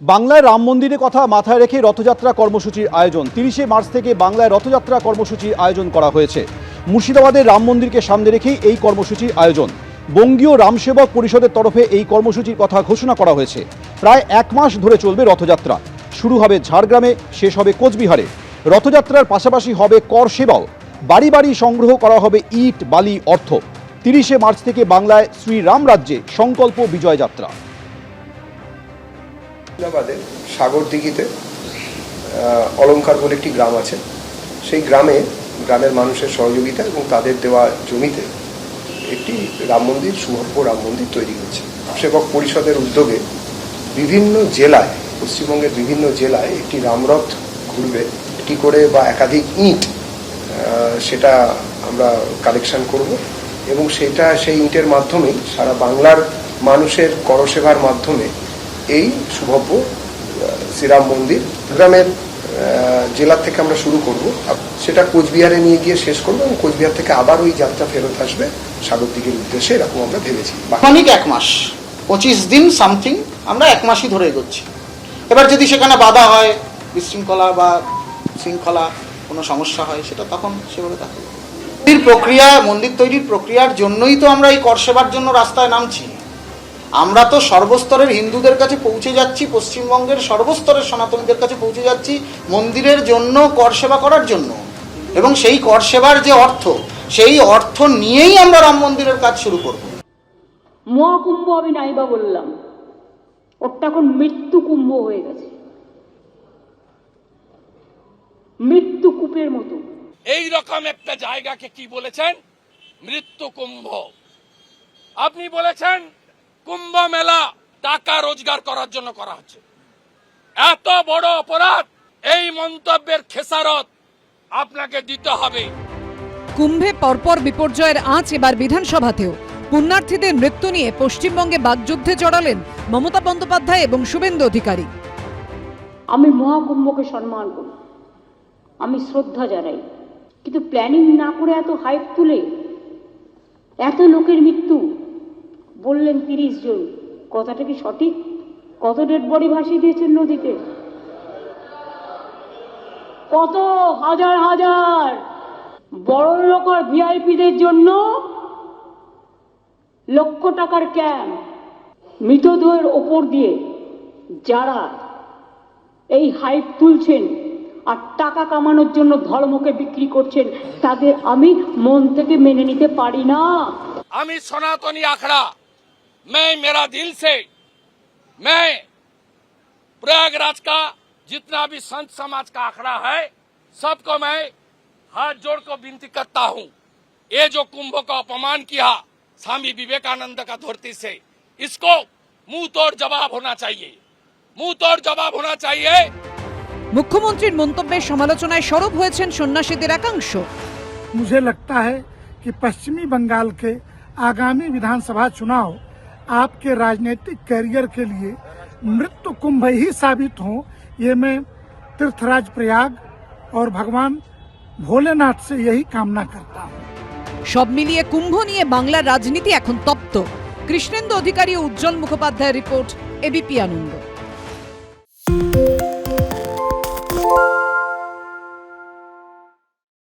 বাংলায় রাম মন্দিরের কথা মাথায় রেখে রথযাত্রা কর্মসূচির আয়োজন। তিরিশে মার্চ থেকে বাংলায় রথযাত্রা কর্মসূচির আয়োজন করা হয়েছে। মুর্শিদাবাদের রাম মন্দিরকে সামনে রেখেই এই কর্মসূচির আয়োজন। বঙ্গীয় রামসেবক পরিষদের তরফে এই কর্মসূচির কথা ঘোষণা করা হয়েছে। প্রায় এক মাস ধরে চলবে রথযাত্রা। শুরু হবে ঝাড়গ্রামে, শেষ হবে কোচবিহারে। রথযাত্রার পাশাপাশি হবে কর সেবাও। বাড়ি বাড়ি সংগ্রহ করা হবে ইট, বালি, অর্থ। তিরিশে মার্চ থেকে বাংলায় শ্রীরাম রাজ্যে সংকল্প বিজয় যাত্রা মুর্শিদাবাদে সাগর দিঘিতে অলঙ্কার বলে একটি গ্রাম আছে। সেই গ্রামে গ্রামের মানুষের সহযোগিতা এবং তাদের দেওয়া জমিতে একটি রাম মন্দির সুভব্য রাম মন্দির তৈরি হয়েছে। সেবক পরিষদের উদ্যোগে বিভিন্ন জেলায়, পশ্চিমবঙ্গের বিভিন্ন জেলায় একটি রামরথ ঘুরবে। একটি করে বা একাধিক ইট সেটা আমরা কালেকশন করব এবং সেটা সেই ইটের মাধ্যমেই সারা বাংলার মানুষের করসেবার মাধ্যমে এই সুভব্য শ্রীরাম মন্দির। গ্রামের জেলা থেকে আমরা শুরু করব। সেটা কোচবিহারে নিয়ে গিয়ে শেষ করব এবং কোচবিহার থেকে আবার ওই যাত্রা ফেরত আসবে সাগর দিকের উদ্দেশ্যে, এরকম আমরা ভেবেছি। খানিক এক মাস, পঁচিশ দিন সামথিং আমরা এক মাসই ধরে এগোচ্ছি। এবার যদি সেখানে বাধা হয়, বিশৃঙ্খলা বা শৃঙ্খলা কোনো সমস্যা হয়, সেটা তখন সেভাবে দেখা প্রক্রিয়া, মন্দির তৈরির প্রক্রিয়ার জন্যই তো আমরা এই কর সেবার জন্য রাস্তায় নামছি। আমরা তো সর্বস্তরের হিন্দুদের কাছে পৌঁছে যাচ্ছি পশ্চিমবঙ্গের সর্বস্তরের সনাতনীদের কাছে পৌঁছে যাচ্ছি মন্দিরের জন্য কর সেবা করার জন্য। এবং সেই কর সেবার যে অর্থ সেই অর্থ নিয়েই আমরা রাম মন্দিরের কাজ শুরু করব। মহাকুম্ভ আমি নাইবা বললাম। ওটা এখন মৃত্যু কুম্ভ হয়ে গেছে। মৃত্যু কূপের মতো। এই রকম একটা জায়গাকে কি বলেছেন? মৃত্যু কুম্ভ। আপনি বলেছেন কুম্ভ মেলা টাকা রোজগার করার জন্য করা হচ্ছে। এত বড় অপরাধ এই মন্তব্যের খেসারত আপনাকে দিতে হবে। কুম্ভে পরপর বিপর্যয়ের আঁচ এবার বিধানসভাতেও। পুণ্যার্থীদের মৃত্যু নিয়ে পশ্চিমবঙ্গে বাগযুদ্ধে জড়ালেন মমতা বন্দ্যোপাধ্যায় এবং শুভেন্দু অধিকারী। আমি মহাকুম্ভকে সম্মান করি। আমি শ্রদ্ধা জানাই। কিন্তু প্ল্যানিং না করে এত হাইপ তুলে এত লোকের মৃত্যু বললেন, তিরিশ জন। কথাটা কি সঠিক? কত ডেড বডি ভাসিয়ে দিয়েছেন নদীতে? কত? হাজার হাজার। বড় লোকর ভিআইপিদের জন্য লক্ষ টাকার ক্যাম্প। মৃতদেহের ওপর দিয়ে যারা এই হাইপ তুলছেন আর টাকা কামানোর জন্য ধর্মকে বিক্রি করছেন, তাদের আমি মন থেকে মেনে নিতে পারি না। আমি সনাতনী আখড়া। मैं मेरा दिल से मैं प्रयागराज का जितना भी संत समाज का आखड़ा है सबको मैं हाथ जोड़ को विनती करता हूँ ये जो कुंभ का अपमान किया स्वामी विवेकानंद का धरती से इसको मुंह तोड़ जवाब होना चाहिए मुंह तोड़ जवाब होना चाहिए মুখ্যমন্ত্রীর মন্তব্যের সমালোচনায় সরব হয়েছেন সন্ন্যাসীদের একাংশ मुझे लगता है कि पश्चिमी बंगाल के आगामी विधानसभा चुनाव आपके राजनीतिक कैरियर के लिए मृत्यु कुंभ ही साबित हो ये मैं तीर्थराज प्रयाग और भगवान भोलेनाथ से यही कामना करता हूँ সব মিলিয়ে কুম্ভ নিয়ে বাংলার রাজনীতি এখন তপ্ত কৃষ্ণেন্দু অধিকারী ও উজ্জ্বল মুখোপাধ্যায়ের রিপোর্ট এবিপি আনন্দ